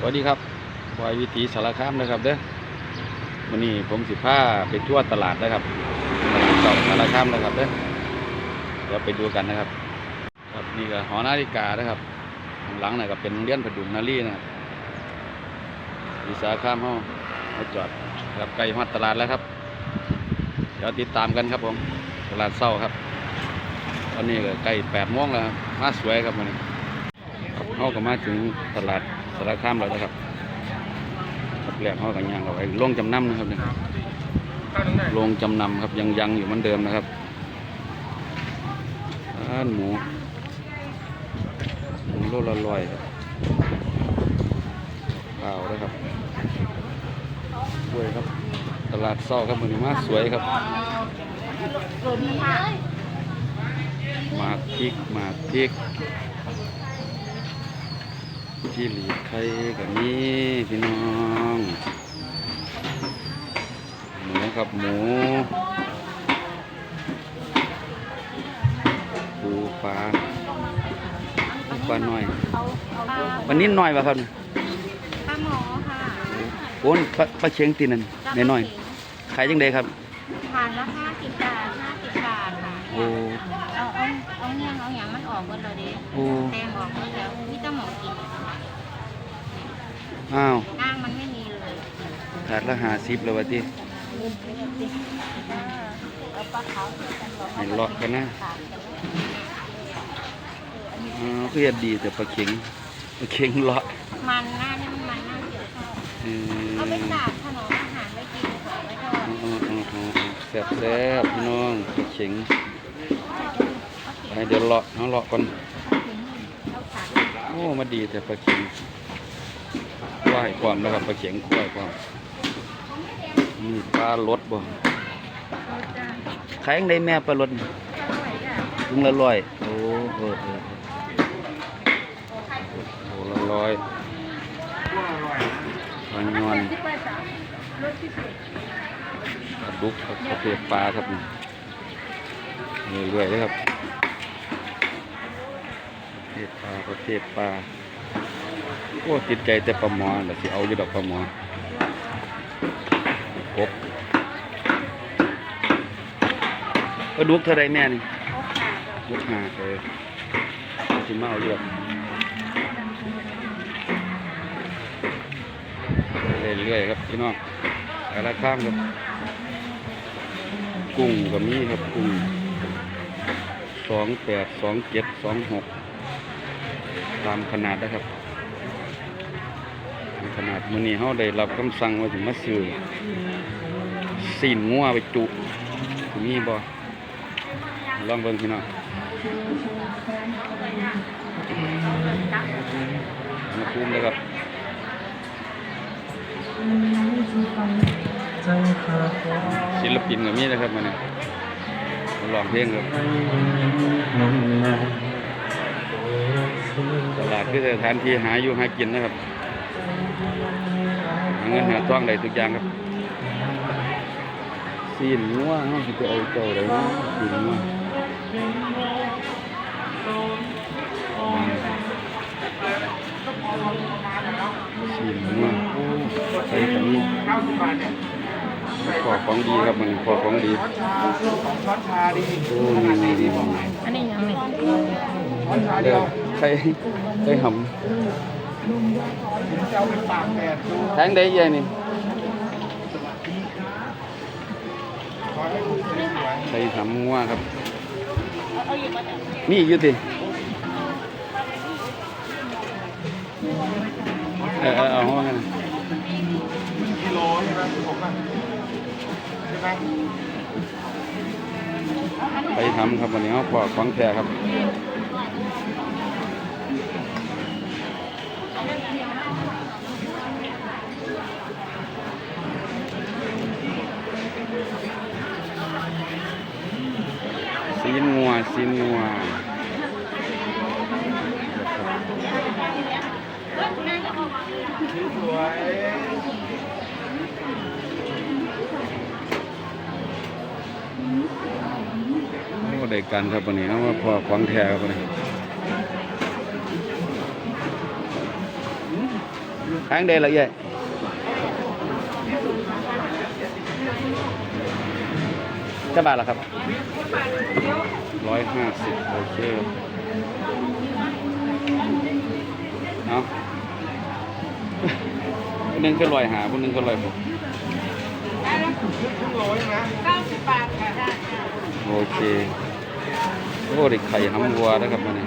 สวัสดีครับบอยวิถีสารคามนะครับเด้อวันนี้ผมสิพาไปทั่วตลาดนะครับตลาดเก่าสารคามนะครับเด้อเดี๋ยวไปดูกันนะครับ ครับนี่ก็หอนาฬิกานะครับหลังน่ะก็เป็นโรงเรียนผดุงนารีนะครับวิสารคามเฮามาจอดครับใกล้ฮอดตลาดแล้วครับ เดี๋ยวติดตามกันครับผมตลาดเศร้าครับ ตอนนี้ก็ใกล้แปดโมงแล้วมาสวยครับวันนี้ เขาก็มาถึงตลาดสารคามแล้วนะครับครับแรกเขากันยังเราไอ้โรงจำนำนะครับเนี่ยโรงจำนำครับยังยังอยู่เหมือนเดิมนะครับร้านหมูหมูโลละร้อยครับเปล่าด้วยครับสวยครับ ตลาดเศร้าครับมันนี้มาสวยครับหมากพริกหมากพริก ที่หลีดไข่กับนี้พี่น้องหมูครับหมูปูปลาปูปลาหน่อยเอาเอาปลาวันนี้หน่อยป่ะครับปลาหมอค่ะโอ้นปลาปลาเชียงตีนั่นในน้อยๆขายยังไงครับทานละห้าสิบบาทห้าสิบบาทค่ะโอ้เอาเอาเอาเนี่ยเอาอย่างมันออกหมดเลยดิโอ้แตงออกหมดแล้วมีแต่หมอกิน อ้าวอ้างมันไม่มีเลยถาดละหาสิบแล้ววะที่เอาปลาขาวใส่กันหรอให้เลาะกันนะขาดกันอ๋อก็ยังดีแต่ปลาเข็งปลาเข็งเลาะมันหน้าเนี่ยมันมันหน้าเกี่ยวข้าวเอเอาไปอตากถนอมอาหารไว้กินค่ะไว้ทอดอ๋ออ๋ออ๋ออ๋อแซ่บแซ่บพี่น้องปลาเข็งไปเดี๋ยวเลาะเอาเลาะก่อนเอาขาดโอ้มาดีแต่ปลาเข็ง ไหว้ความแล้วครับปลาเข็งไหว้ความนี่ปลารสบ่ขายยังไงแม่ปลารสลุงละร้อยโอ้เออเออโอ้ละร้อยปลาญอนปลาดุกครับประเภทปลาครับนี่เรื่อยๆเลยครับประเภทปลาประเภทปลา โอ้ติดใจแต่ปลาหมอแต่สิเอาอยู่ดอกปลาหมอกบก็ดุกเท่าไรแม่นี่ดุกหาเออสิมาเอาเลือกเรื่อยๆครับพี่น้องแต่ละข้ามครับ กุ้งก็มีครับกุ้งสองแปดสองเจ็ดสองหกตามขนาดนะครับ ขนาดมื้อนี้เฮาได้รับคำสั่งว่าสิมาซื้อสีนงัวไปจุสิมีบ่ลองเบิ่งพี่น้องมาคุมเลยครับศิลปินก็มีนะครับมื้อนี้มาร้องเพลงครับตลาดคือสถานที่หาอยู่หากินนะครับ หาเงินหาทองได้ทุกอย่างครับสีนงัวเฮาสิไปเอาเจ้าได้เนาะสีนงัวสีนงัวโอ้ใส่กันนี่ขอของดีครับมันขอของดีโอ้นี่นี่นี่อันนี้ยังไม่เดี๋ยวใครใครหำแทงได้ยังนี่ใครหำงัวครับ นี่อยู่ติเออเออเอาห้องกันกิโลใช่ไหมผมอะใช่ไหมไปทำครับวันนี้เขาปอกของแท้ครับ ซีนงัวซีนงัว สวย โอ้ได้ กันครับวันนี้เขามาพอของแท้ครับวันนี้ทางใดละเอียดจะบาทละครับร้อยห้าสิบโอเคครับเอาคนหนึงก็ลอยหาคนหนึงก็ลอยหกเก้าสิบบาทค่ะโอเค โอ้เด็กไข่หำวัวนะครับมันนี่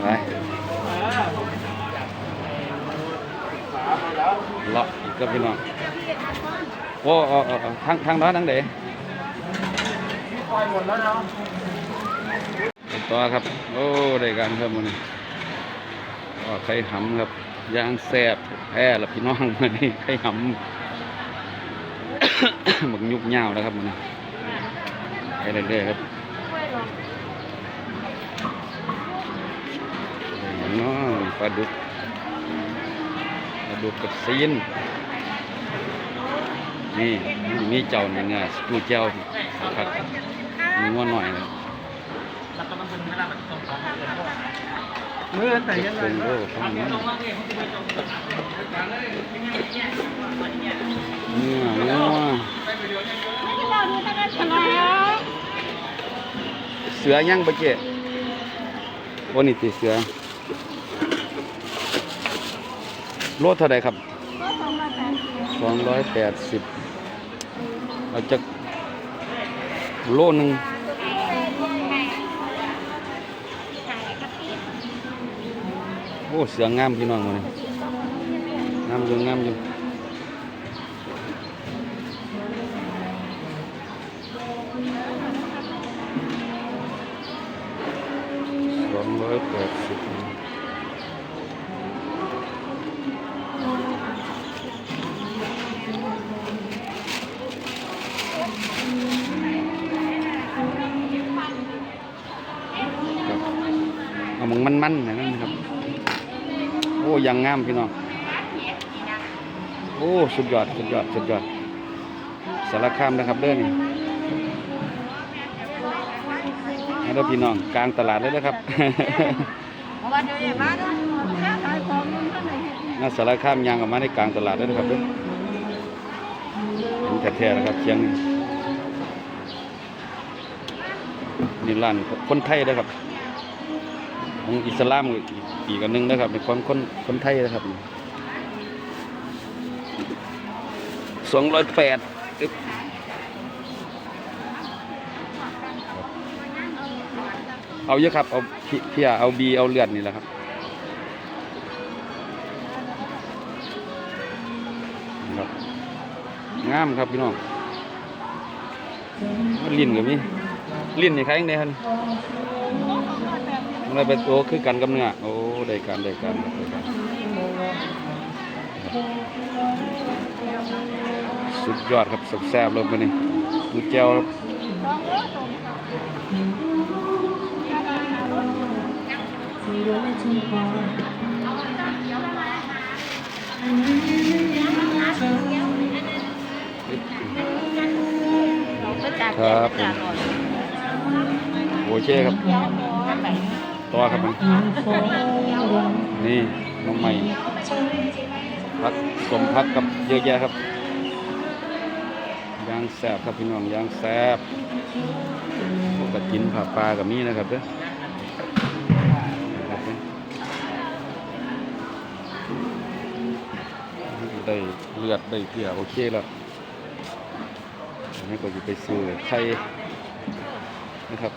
ไปเลาะอีกก็พี่น้องโอ้เอาเออทางทางน้อยทางไหนต่อครับ โอ้ได้การครับมันนี่ก็ไข่หำครับย่างแซ่บแพ้ละพี่น้องมันนี่ไข่หำหมึกยุกยาวนะครับมัน ไปเรื่อยๆครับน้อยปลาดุกปลาดุกกับซีนนี่มีเจ้าหนึ่งอะตูเจ้าครับมีง้อหน่อยเลยมือใส่ยังไงเป็นโอ้ข้างนี้เนื้อ เสือย่างปะเจ๊วันนี้ติเสือ โลเท่าไรครับสองร้อยแปดสิบสองร้อยแปดสิบเอาจะโลหนึ่งโอ้ เสืองามพี่น้องมาเลยงามอยู่งามอยู่ ร้อยแปดสิบเอามึงมันๆอย่างนั้นครับ โอ้ยังงามพี่น้อง โอ้ สุดยอด สุดยอด สุดยอด สารคามนะครับเด้อนี่ ให้เราพี่น้องกลางตลาดเลยนะครับวันเดียวมาแล้วแค่ขายของมันก็เลยน่าสารคามยางออกมาในกลางตลาดเลยนะครับเด้อเห็นแท้ๆนะครับเชียงนี่นี่ร้านคนไทยนะครับของอิสลามอีกอีกอันหนึงนะครับเป็นของคนคนไทยนะครับสองร้อยแปด เอาเยอะครับ เอาพี่พี่เอาบีเอาเลือดนี่แหละครับครับงามครับพี่น้องลิ้นกับมีลิ้นนี่ใครยังไงครับมันเลยไปโอ้คือกันกับเนื้อโอ้ได้กันได้กันได้กันสุดยอดครับแซ่บๆเลยมันนี่มีแก้วครับ ครับผมโอเคครับ ต่อครับมันนี่น้องใหม่พักสมพักกับเยอะแยะครับยางแซ่บครับพี่น้องยางแซ่บพวกกระจินผักปลากับมีนะครับเด้อ ได้เลือดได้เกลือโอเคแล้วอันนี้ก็จะไปซื้อไข่นะครับ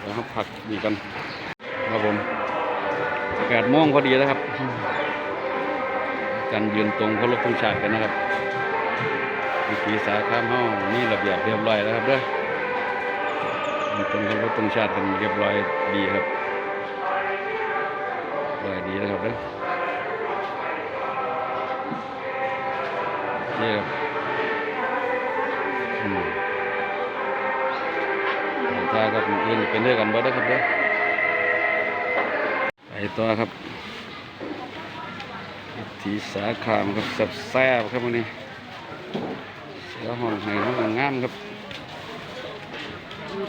เดี๋ยวเราพักดีกันครับผมแปดโมงพอดีแล้วครับการยืนตรงเคารพธงชาติกันนะครับวิธีสาข้ามห้องนี่ระเบียบเรียบร้อยแล้วครับเด้อยืนตรงเคารพธงชาติกันเรียบร้อยดีครับเรียบร้อยดีนะครับเด้อ โอเคครับอืมถ้ากับอื่นเป็นเรื่องกันบ่ได้ครับเด้อไปต่อครับทีสาขามครับแซ่บครับวันนี้เสือหอนไห้ห้องงามครับ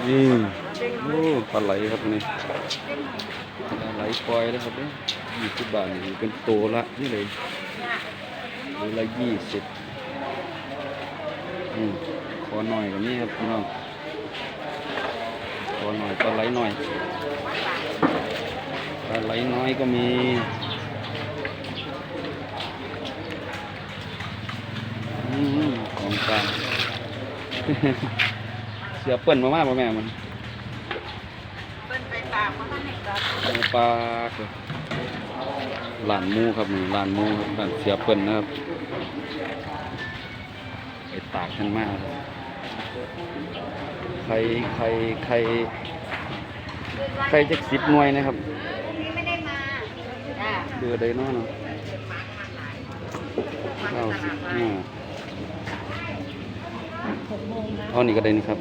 นี่โอ้ปลาไหลครับวันนี้ปล่อยนะครับเนี่ยยี่สิบบาทนี่เป็นโตละนี่เลยตัวละยี่สิบ คอหน่อยกว่านี้ครับพี่น้องคอหน่อยปลาไหลหน่อยปลาไหลน้อยก็มีอของกลางเสือเปิ้นมามากป่ะแม่มันเป็นไปตามมาให้ก็เอาปลาเลยหลานมูครับหลานมูครับหลานเสือเปิ้นนะครับ ไปตากขึ้นมากครับไข่ไข่ไข่ไข่จักสิบหน่วยนะครับไม่ได้มาจ้าเดือได้เน้อเนาะเก้าสิบห้าเอานี่ก็ได้นี่ครับ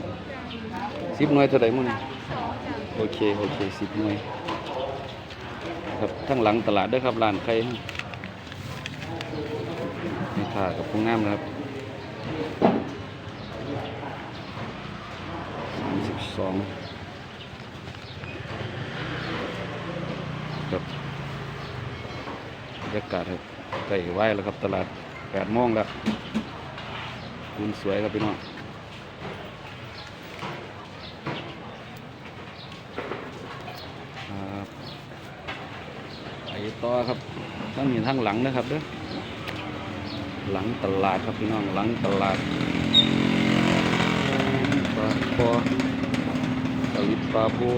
สิบหน่วยเท่าไหร่มั้งนี่โอเคโอเคสิบหน่วยครับทั้งหลังตลาดด้วยครับร้านไข่นี่ค่ะกับพุงน้ำนะครับ สามสิบสองครับบรรยากาศครับใกล้ไหวแล้วครับตลาดแปดโมงแล้วคุณสวยครับพี่น้องครับไปต่อครับทั้งนี้ทั้งหลังนะครับเด้อ หลังตลาดครับพี่น้องหลังตลาดปลาคอตลิดปลาปู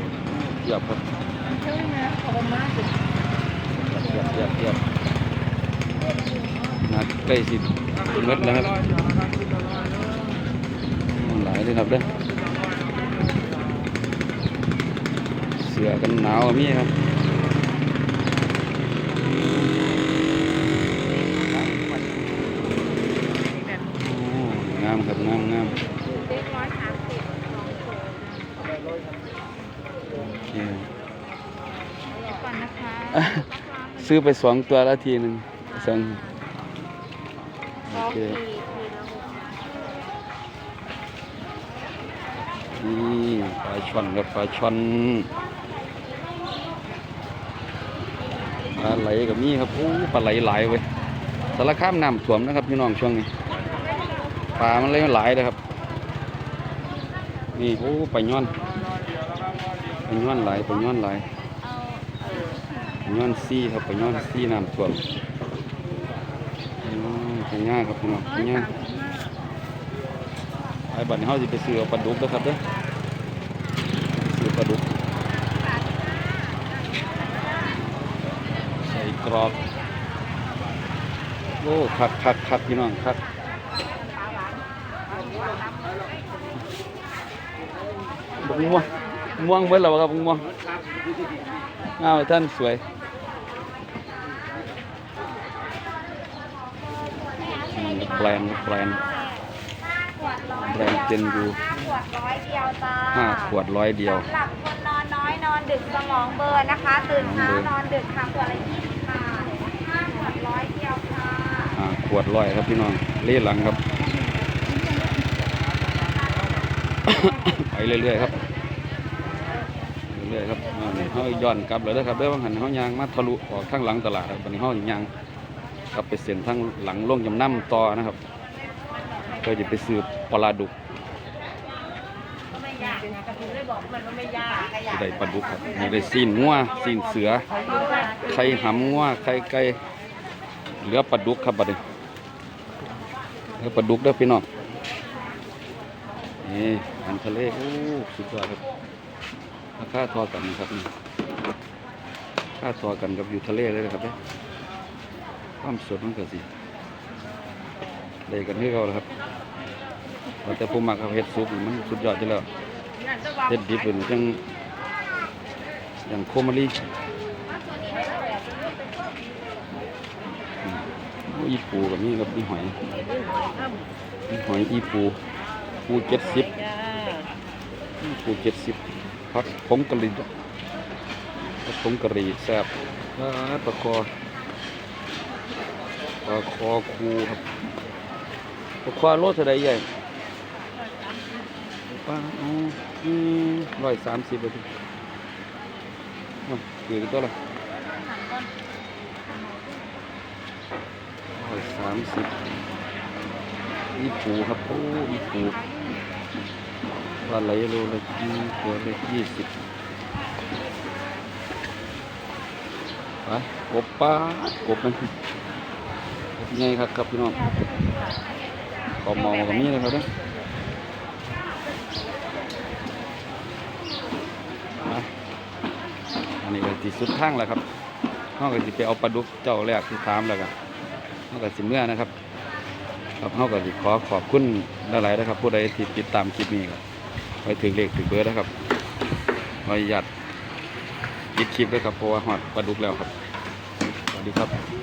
หยับครับใช่ไหมขอบมาสิหยับหยับหยับนัดใกล้สิบเม็ดแล้วครับหลายเลยครับเด้อเสือกันหนาวมีครับ โอ้งามครับงามงามเด็กร้อยสามสิบสองโถโอเคก่อนนะคะอะซื้อไปสองตัวละทีหนึ่งสองโอสองเคทีทีละหกนี่ปลาช่อนกับปลาช่อนปลาไหลกับมีครับโอ้ปลาไหลหลายเว้ยสารคามน้ำท่วมนะครับพี่น้องช่วงนี้ ปลามันเลยหลายเลยครับ นี่โอ้ไปย้อนไปย้อนหลายปย้อนหลายปย้อนซี่ครับไปย้อนซี่น้ำท่วมอืมปลายครับพี่น้องปลายไอ้บัดนี้เขาจะไปซื้อปลาดุกนะครับเด้อซื้อปลาดุกใส่กรอบโอ้คักคักคักพี่น้องคัก บักม่วงม่วงเบิดแล้วบ่ครับบักม่วงอ้าวท่านสวยอืมแบรนด์แบรนด์แบรนด์เจนยูขวดร้อยเดียวจ้าห้าขวดร้อยเดียวสำหรับคนนอนน้อยนอนดึกสมองเบลอร์นะคะ ตื่นเช้านอนดึกค่ะขวดละยี่สิบบาทห้าขวดร้อยเดียวค่ะอ่าขวดร้อยครับพี่น้องเล่หลังครับ ไปเรื่อยๆครับเรื่อยๆครับอ่านี่ เขาย้อนกลับเลยนะครับเด้อบางหันเขายางมาทะลุออกทางหลังตลาดครับวันนี้เขายางกลับไปเส้นทางหลังลงยำน้ำต่อนะครับเพื่อจะไปซื้อปลาดุกไม่ยากนะกระทู้ได้ปลาดุกครับนี่ได้ซีนงัวซีนเสือไข่หำงัวไข่ไก่เหลือปลาดุกครับบัดนี้เหลือปลาดุกเด้อพี่น้องนี่อาหารทะเลโอ้สุดยอดครับราคาทอกันนะครับนี่ ค่าทอกันกับอยู่ทะเลเลยนะครับเนี่ยความสดมันเก็สิได้กันที่เราล้วครับ แต่ผู้มักเอาเห็ดซุปมันสุดยอดอยู่แล้วเห็ดดิบเป็นจังอย่างโคมารีอีปูกับนี่กับอีหอยอีหอยอีปูปูเจ็ดสิบปูเจ็ดสิบพักผงกะหรี่ ผงกะหรี่แซ่บปลาคอปลาคอคูครับปลาคอโลดเท่ไรใหญ่ปลาอือร้อยสามสิบไบาทกือตัวละร้อยสามสิบอีปูครับโอ้อีปูปลาไหลโลละยี่ตัวละยี่สิบ กบปลากบมันกบไงครับครับพี่น้องกบมากับมีเลยครับเด้อันนี้ก็ที่สุดทางแล้วครับเขาก็สิไปเอาปลาดุกเจ้าแรกที่สามแล้วกันเขาก็สิเมื่อนะครับครับเขาก็สิขอขอบคุณหลายๆนะครับ ผู้ใดที่ติดตามคลิปนี้ครับไว้ถึงเลขถึงเบอร์นะครับขออนุญาตปิดคลิปด้วยครับเพราะว่าหอดปลาดุกแล้วครับ ดีครับ